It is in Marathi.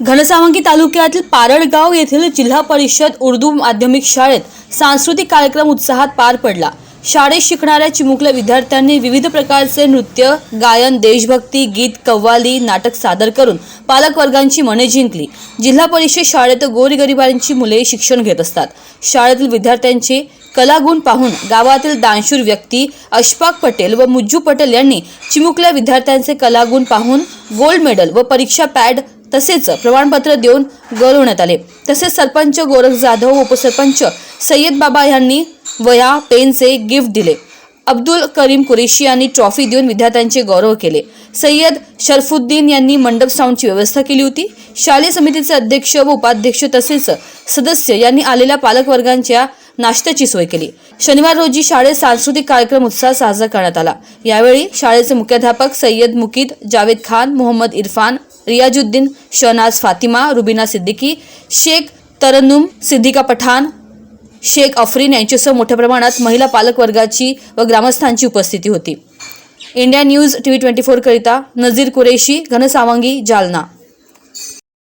घनसावंगी तालुक्यातील पारडगाव येथील जिल्हा परिषद उर्दू माध्यमिक शाळेत सांस्कृतिक कार्यक्रम उत्साहात पार पडला. शाळेत शिकणाऱ्या चिमुकल्या विद्यार्थ्यांनी विविध प्रकारचे नृत्य गायन देशभक्ती गीत कव्वाली नाटक सादर करून पालकवर्गांची मने जिंकली. जिल्हा परिषद शाळेत गोरगरिबांची मुले शिक्षण घेत असतात. शाळेतील विद्यार्थ्यांचे कलागुण पाहून गावातील दानशूर व्यक्ती अशफाक पटेल व मुज्जू पटेल यांनी चिमुकल्या विद्यार्थ्यांचे कलागुण पाहून गोल्ड मेडल व परीक्षा पॅड तसेच प्रमाणपत्र देऊन गौरवण्यात आले. तसेच सरपंच गोरख जाधव व उपसरपंच सय्यद बाबा यांनी वया पेनचे गिफ्ट दिले. अब्दुल करीम कुरेशी यांनी ट्रॉफी देऊन विद्यार्थ्यांचे गौरव केले. सय्यद शरफुद्दीन यांनी मंडप साऊंडची व्यवस्था केली होती. शालेय समितीचे अध्यक्ष व उपाध्यक्ष तसेच सदस्य यांनी आलेल्या पालकवर्गांच्या नाश्त्याची सोय केली. शनिवार रोजी शाळेत सांस्कृतिक कार्यक्रम उत्साह साजरा करण्यात आला. यावेळी शाळेचे मुख्याध्यापक सय्यद मुकीद जावेद खान मोहम्मद इरफान रियाजुद्दीन शहनाज फातिमा रुबिना सिद्दीकी शेख तरन्नुम सिद्धिका पठाण शेख अफरीन यांच्यासह मोठ्या प्रमाणात महिला पालकवर्गाची व ग्रामस्थांची उपस्थिती होती. India news T V twenty फोरकरिता Nazir Qureshi Ghansawangi Jalna.